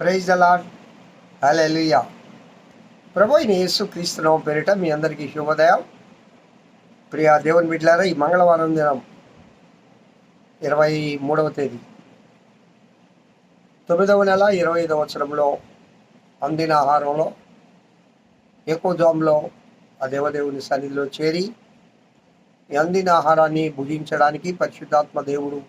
Praise అలాడ్ hallelujah ప్రభు అయిన యేసు క్రీస్తునామం పేరిట మీ అందరికీ శుభోదయం. ప్రియా దేవుని బిడ్డలారా ఈ మంగళవారం దినం ఇరవై మూడవ తేదీ. తొమ్మిదవ నెల ఇరవై ఐదవ సంవత్సరంలో అందిన ఆహారంలో ఎక్కువ జామ్లో ఆ దేవదేవుని సన్నిధిలో చేరి ఈ అందిన ఆహారాన్ని భుజించడానికి పరిశుద్ధాత్మ దేవుడు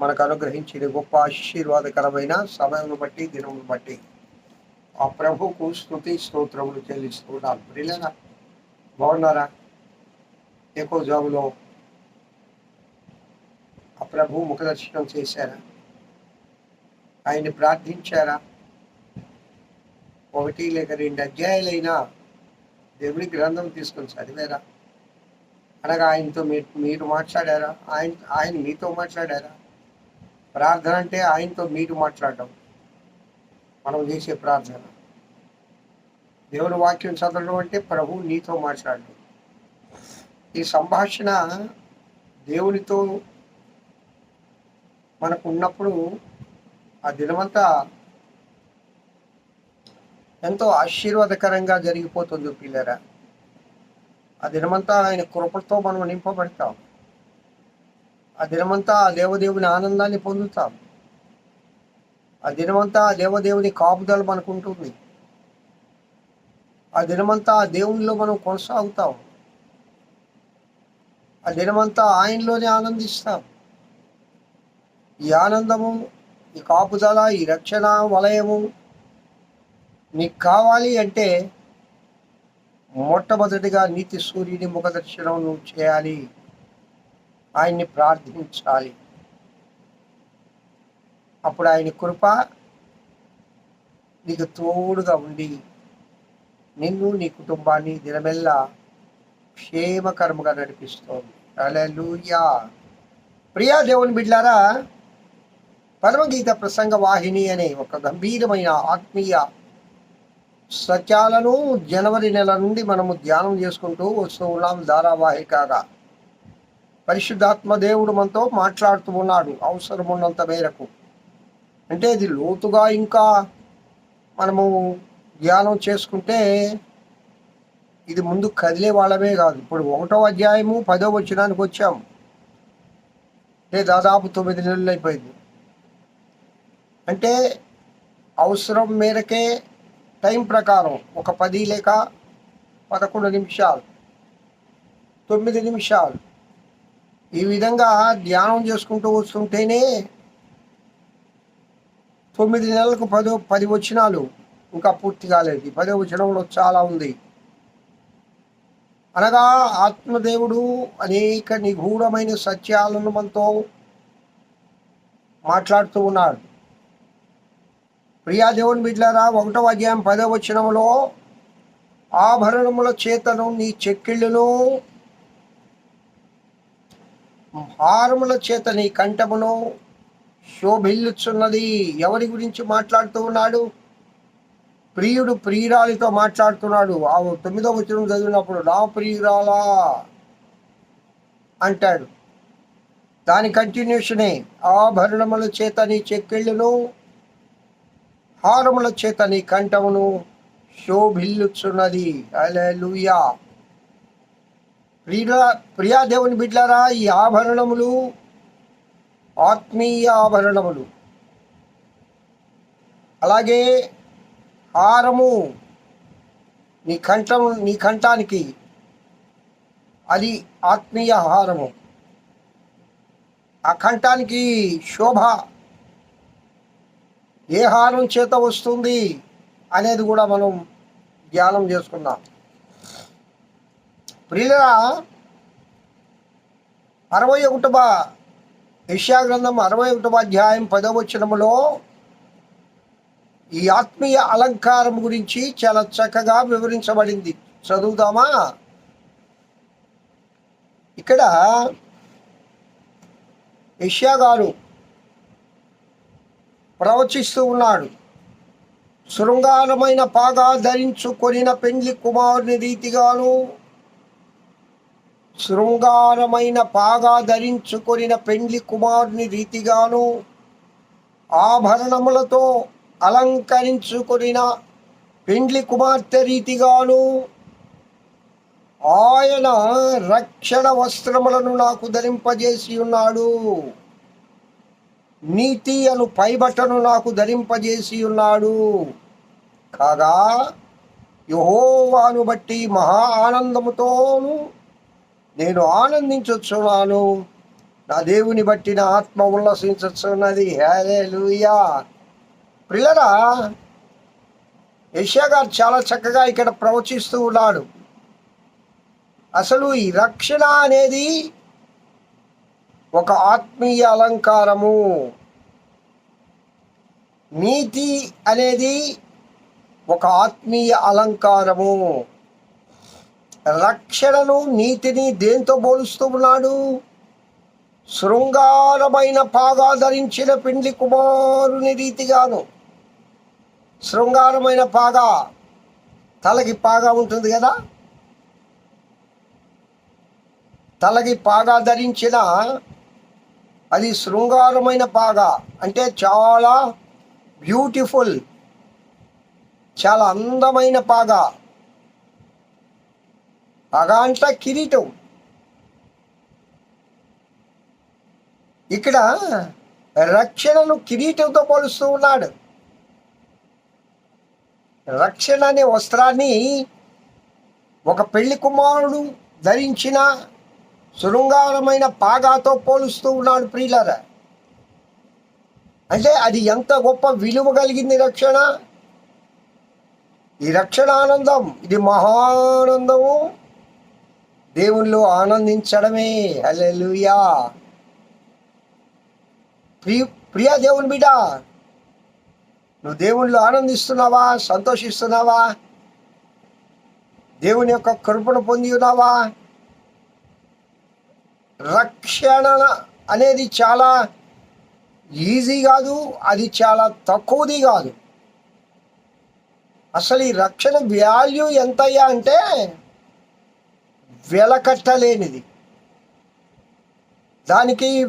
మనకు అనుగ్రహించిన గొప్ప ఆశీర్వాదకరమైన సమయం బట్టి దినమును బట్టి. ఆ ప్రభుకు స్థుతి స్తోత్రములు చెల్లిస్తున్నాను ప్రియులరా బాగున్నారా? ఎక్కువ జాబులో ఆ ప్రభు ముఖదర్శనం చేశారా? ఆయన్ని ప్రార్థించారా? ఒకటి లేక రెండు అధ్యాయులైనా దేవుని గ్రంథం తీసుకొని చదివారా? అనగా ఆయనతో మీరు మీరు మాట్లాడారా? ఆయన ఆయన మీతో మాట్లాడారా? ప్రార్థన అంటే ఆయనతో మీరు మాట్లాడడం. మనం చేసే ప్రార్థన. దేవుని వాక్యం చదవడం అంటే ప్రభు నీతో మాట్లాడడం. ఈ సంభాషణ దేవునితో మనకు ఉన్నప్పుడు ఆ దినమంతా ఎంతో ఆశీర్వాదకరంగా జరిగిపోతుంది పిల్లరా ఆ దినమంతా ఆయన కృపలతో మనం నింపబడతాం. ఆ దినమంతా ఆ దేవదేవుని ఆనందాన్ని పొందుతాం. ఆ దినమంతా ఆ దేవదేవుని కాపుదల మనకు ఉంటుంది ఆ దినమంతా ఆ దేవునిలో మనం కొనసాగుతాం. ఆ దినమంతా ఆయనలోనే ఆనందిస్తాం. ఈ ఆనందము ఈ కాపుదల ఈ రక్షణ వలయము నీకు కావాలి అంటే మొట్టమొదటిగా నీతి సూర్యుని ముఖదర్శనం నువ్వు చేయాలి. ఆయన్ని ప్రార్థించాలి. అప్పుడు ఆయన కృప నీకు తోడుగా ఉండి నిన్ను నీ కుటుంబాన్ని దినమెల్లా క్షేమకరముగా నడిపిస్తోంది. హల్లెలూయా. ప్రియా దేవుని బిడ్లారా పరమగీత ప్రసంగ వాహిని అనే ఒక గంభీరమైన ఆత్మీయ సత్యాలను జనవరి నెల నుండి మనము ధ్యానం చేసుకుంటూ వస్తూ ఉన్నాం ధారావాహికగా. పరిశుద్ధాత్మ దేవుడు మనతో మాట్లాడుతూ ఉన్నాడు అవసరం ఉన్నంత మేరకు. అంటే ఇది లోతుగా ఇంకా మనము ధ్యానం చేసుకుంటే ఇది ముందు కదిలే వాళ్ళమే కాదు. ఇప్పుడు ఒకటో అధ్యాయము పదో వచ్చినానికి వచ్చాం అంటే దాదాపు తొమ్మిది నెలలు అయిపోయింది. అంటే అవసరం మేరకే టైం ప్రకారం ఒక పది లేక పదకొండు నిమిషాలు తొమ్మిది నిమిషాలు ఈ విధంగా ధ్యానం చేసుకుంటూ వస్తుంటేనే తొమ్మిది నెలలకు పదో పది వచనాలు ఇంకా పూర్తి కాలేదు. ఈ పదో వచనంలో చాలా ఉంది. అనగా ఆత్మదేవుడు అనేక నిగూఢమైన సత్యాలను మనతో మాట్లాడుతూ ఉన్నాడు. ప్రియా దేవుని బిడ్లారా ఒకటో అధ్యాయం పదో వచనంలో ఆభరణముల చేతను నీ చెక్కిళ్ళను హారముల చేత నీ కంఠమును శోభిల్లుచున్నది. ఎవరి గురించి మాట్లాడుతూ ఉన్నాడు? ప్రియుడు ప్రియురాలితో మాట్లాడుతున్నాడు. ఆ తొమ్మిదో వచ్చిన చదివినప్పుడు నా ప్రియురాలా? అంటాడు. దాని కంటిన్యూషనే ఆభరణముల చేత నీ చెక్కిళ్ళును హారముల చేత నీ కంఠమును శోభిల్లుచున్నది. అలెలుయా ప్రియా దేవుని బిడ్లారా ఈ ఆభరణములు ఆత్మీయ ఆభరణములు. అలాగే హారము నీ కంఠం నీ కంఠానికి అది ఆత్మీయ హారము. ఆ కంఠానికి శోభ ఏ హారం చేత వస్తుంది అనేది కూడా మనం ధ్యానం చేసుకున్నాం ప్రియులరా అరవై ఒకటవ యష్యా గ్రంథం అరవై ఒకటవ అధ్యాయం పదవచనములో ఈ ఆత్మీయ అలంకారం గురించి చాలా చక్కగా వివరించబడింది. చదువుదామా? ఇక్కడ యష్యా గారు ప్రవచిస్తూ ఉన్నాడు. శృంగారమైన పాగా ధరించుకొనిన పెండ్లి కుమారుని రీతిగాను శృంగారమైన పాగా ధరించుకొనిన పెండ్లి కుమారుని రీతిగాను ఆభరణములతో అలంకరించుకొనిన పెండ్లి కుమార్తె రీతిగాను ఆయన రక్షణ వస్త్రములను నాకు ధరింపజేసి ఉన్నాడు. నీతి అను పైబట్టను నాకు ధరింపజేసి ఉన్నాడు. కాగా యహోవాను బట్టి మహా ఆనందముతోను నేను ఆనందించున్నాను నా దేవుని బట్టి నా ఆత్మ ఉల్లసించున్నది హేరే లూయా పిల్లరా యష్యా గారు చాలా చక్కగా ఇక్కడ ప్రవచిస్తూ ఉన్నాడు. అసలు ఈ రక్షణ అనేది ఒక ఆత్మీయ అలంకారము. నీతి అనేది ఒక ఆత్మీయ అలంకారము. రక్షణను నీతిని దేంతో పోలుస్తూ ఉన్నాడు? శృంగారమైన పాగా ధరించిన పిండి కుమారుని రీతిగాను. శృంగారమైన పాగా తలకి పాగా ఉంటుంది కదా? తలకి పాగా ధరించిన అది శృంగారమైన పాగా. అంటే చాలా బ్యూటిఫుల్ చాలా అందమైన పాగా. పాగా కిరీటం. ఇక్కడ రక్షణను కిరీటంతో పోలుస్తూ ఉన్నాడు. రక్షణ అనే వస్త్రాన్ని ఒక పెళ్ళి కుమారుడు ధరించిన శృంగారమైన పాగాతో పోలుస్తూ ఉన్నాడు ప్రియులరా. అంటే అది ఎంత గొప్ప విలువ కలిగింది రక్షణ? ఈ రక్షణ ఆనందం ఇది మహానందము. దేవుళ్ళు ఆనందించడమే. హల్లెలూయా. ప్రియ ప్రియ దేవుని బిడ్డ నువ్వు దేవుళ్ళు ఆనందిస్తున్నావా? సంతోషిస్తున్నావా? దేవుని యొక్క కృపను పొంది ఉన్నావా? రక్షణ అనేది చాలా ఈజీ కాదు అది చాలా తక్కువది కాదు. అసలు ఈ రక్షణ వాల్యూ ఎంతయ్యా అంటే వెలకట్టలేనిది. దానికి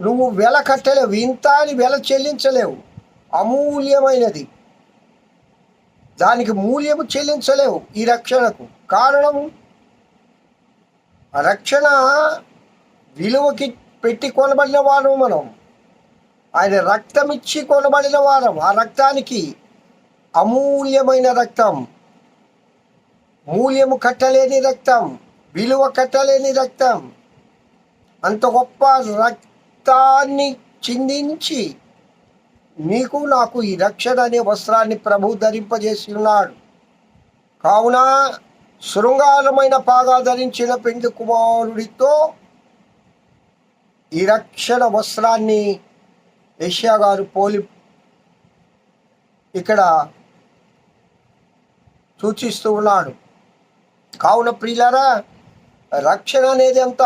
నువ్వు వెల కట్టలేవు ఇంత అని వెల చెల్లించలేవు. అమూల్యమైనది. దానికి మూల్యము చెల్లించలేవు ఈ రక్షణకు. కారణం రక్షణ విలువకి పెట్టి కొనబడిన వారు మనం. ఆయన రక్తం ఇచ్చి కొనబడిన వారం. ఆ రక్తానికి అమూల్యమైన రక్తం. మూల్యము కట్టలేని రక్తం విలువ కట్టలేని రక్తం. అంత గొప్ప రక్తాన్ని చిందించి నీకు నాకు ఈ రక్షణ అనే వస్త్రాన్ని ప్రభు ధరింపజేసి ఉన్నాడు కావున శృంగారమైన పాగా ధరించిన పెండు కుమారుడితో ఈ రక్షణ వస్త్రాన్ని ఏషియా గారు పోలి ఇక్కడ సూచిస్తూ ఉన్నాడు. కావున ప్రియులారా రక్షణ అనేది అంత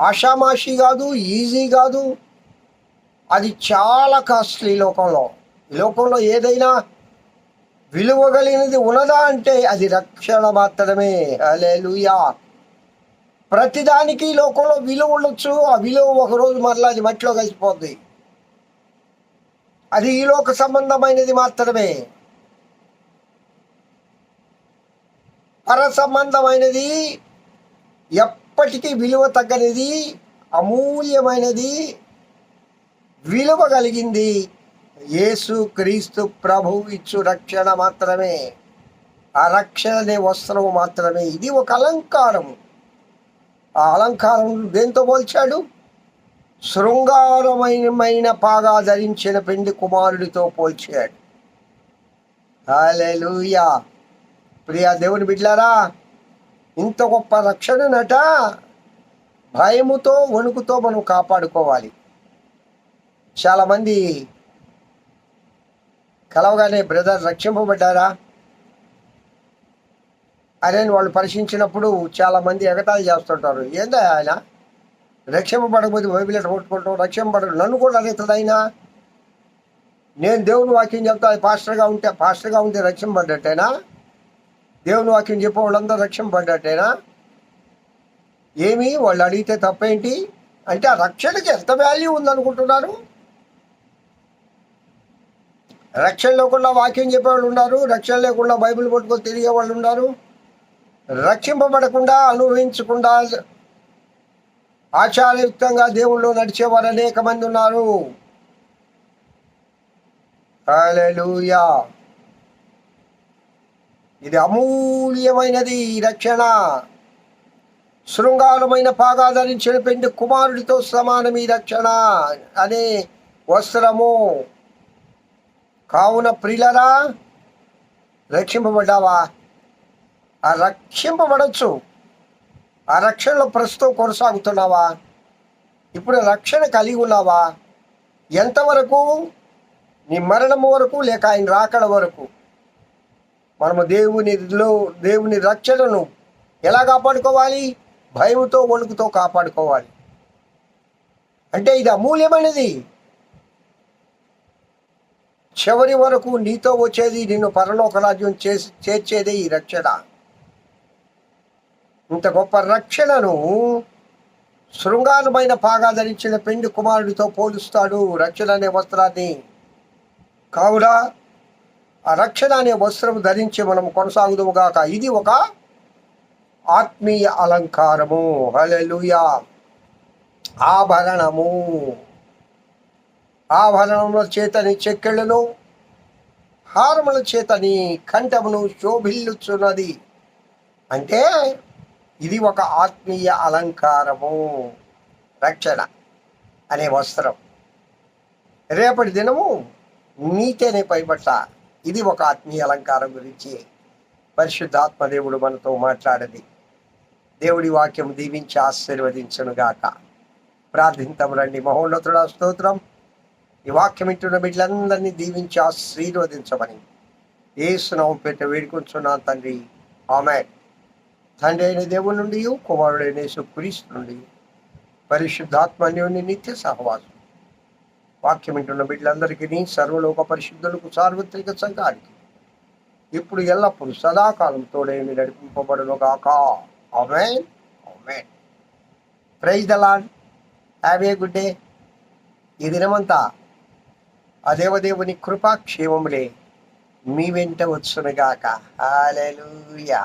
ఆషామాషి కాదు ఈజీ కాదు. అది చాలా కాస్ట్లీ లోకంలో. ఈ లోకంలో ఏదైనా విలువ కలిగినది ఉన్నదా అంటే అది రక్షణ మాత్రమే. అలేలుయా ప్రతిదానికి ఈ లోకంలో విలువ ఉండొచ్చు ఆ విలువ ఒకరోజు మరలా అది మట్టిలో కలిసిపోద్ది. అది ఈ లోక సంబంధమైనది మాత్రమే. పర సంబంధమైనది ఎప్పటికీ విలువ తగ్గనిది అమూల్యమైనది విలువ కలిగింది. యేసు క్రీస్తు ప్రభు ఇచ్చు రక్షణ మాత్రమే. ఆ రక్షణ అనే వస్త్రము మాత్రమే. ఇది ఒక అలంకారము. ఆ అలంకారం దేంతో పోల్చాడు? శృంగారమైన పాగా ధరించిన పెండి కుమారుడితో పోల్చాడు. హాలెలూయా ప్రియా దేవుని బిడ్లారా ఇంత గొప్ప రక్షణనట భయముతో వణుకుతో మనం కాపాడుకోవాలి. చాలామంది కలవగానే బ్రదర్ రక్షింపబడ్డారా? అరే వాళ్ళు పరిశీలించినప్పుడు చాలామంది ఎగతాళి చేస్తుంటారు. ఏందా ఆయన? రక్షింపబడకపోతే బైబిల్ కొట్టుకుంటాం రక్షింపబడదు నన్ను కూడా అడుగుతుంది ఆయన నేను దేవుని వాక్యం చెప్తా అది పాస్టర్గా ఉంటే పాస్టర్గా ఉంటే రక్షింపబడ్డట్టేనా? దేవుని వాక్యం చెప్పే వాళ్ళందరూ రక్షింపబడ్డట్టేనా ఏమి? వాళ్ళు అడిగితే తప్పేంటి? అంటే ఆ రక్షణకి ఎంత వాల్యూ ఉందనుకుంటున్నారు? రక్షణ లేకుండా వాక్యం చెప్పేవాళ్ళు ఉన్నారు రక్షణ లేకుండా బైబిల్ పట్టుకొని తిరిగే వాళ్ళు ఉన్నారు. రక్షింపబడకుండా అనుభవించకుండా ఆచారయుక్తంగా దేవుళ్ళు నడిచేవారు అనేక మంది ఉన్నారు. హల్లెలూయా. ఇది అమూల్యమైనది రక్షణ. శృంగారమైన పాగా ధరించిన పెండి కుమారుడితో సమానం ఈ రక్షణ అనే వస్త్రము. కావున ప్రియులరా రక్షింపబడ్డావా? ఆ రక్షింపబడచ్చు. ఆ రక్షణలో ప్రస్తుతం కొనసాగుతున్నావా? ఇప్పుడు రక్షణ కలిగి ఉన్నావా? ఎంతవరకు? నీ మరణం వరకు లేక ఆయన రాకడ వరకు. మనము దేవునిలో దేవుని రక్షణను ఎలా కాపాడుకోవాలి? భయముతో వణుకుతో కాపాడుకోవాలి. అంటే ఇది అమూల్యమైనది. చివరి వరకు నీతో వచ్చేది నిన్ను పరలోక రాజ్యం చేసి చేర్చేదే ఈ రక్షణ. ఇంత గొప్ప రక్షణను శృంగారమైన పాగా ధరించిన పెండి కుమారుడితో పోలుస్తాడు రక్షణ అనే వస్త్రాన్ని. కావున ఆ రక్షణ అనే వస్త్రం ధరించి మనం కొనసాగుదుము గాక. ఇది ఒక ఆత్మీయ అలంకారము. హల్లెలూయా. ఆభరణము. ఆభరణముల చేతని చెక్కెళ్ళను హారముల చేతని కంఠమును శోభిల్లుచున్నది. అంటే ఇది ఒక ఆత్మీయ అలంకారము. రక్షణ అనే వస్త్రం. రేపటి దినము నీతేనే పైబట్ట ఇది ఒక ఆత్మీయ అలంకారం గురించి పరిశుద్ధాత్మ దేవుడు మనతో మాట్లాడది. దేవుడి వాక్యం దీవించి ఆశీర్వదించనుగాక ప్రార్థింతం రండి. మహోన్నతుడ స్తోత్రం. ఈ వాక్యం ఇంటున్న బిడ్డలందరినీ దీవించి ఆశీర్వదించమని ఏసునామం పెట్ట వేడుకొంచున్నాను తండ్రి. ఆమె తండ్రి అయిన దేవుడి నుండి కుమారుడైన యేసు క్రీస్తు నుండి పరిశుద్ధాత్మ నిత్య సహవాసం వాక్యం వింటున్న బిడ్డలందరికీ సర్వలోక పరిశుద్ధులకు సార్వత్రిక సంఘానికి ఇప్పుడు ఎల్లప్పుడు సదాకాలం తోడేమి నడిపింపబడును గాక. Amen amen praise the Lord have a good day. ఈ దినమంతా ఆ దేవదేవుని కృపాక్షేమములే మీ వెంట వచ్చునుగాక హాలూయా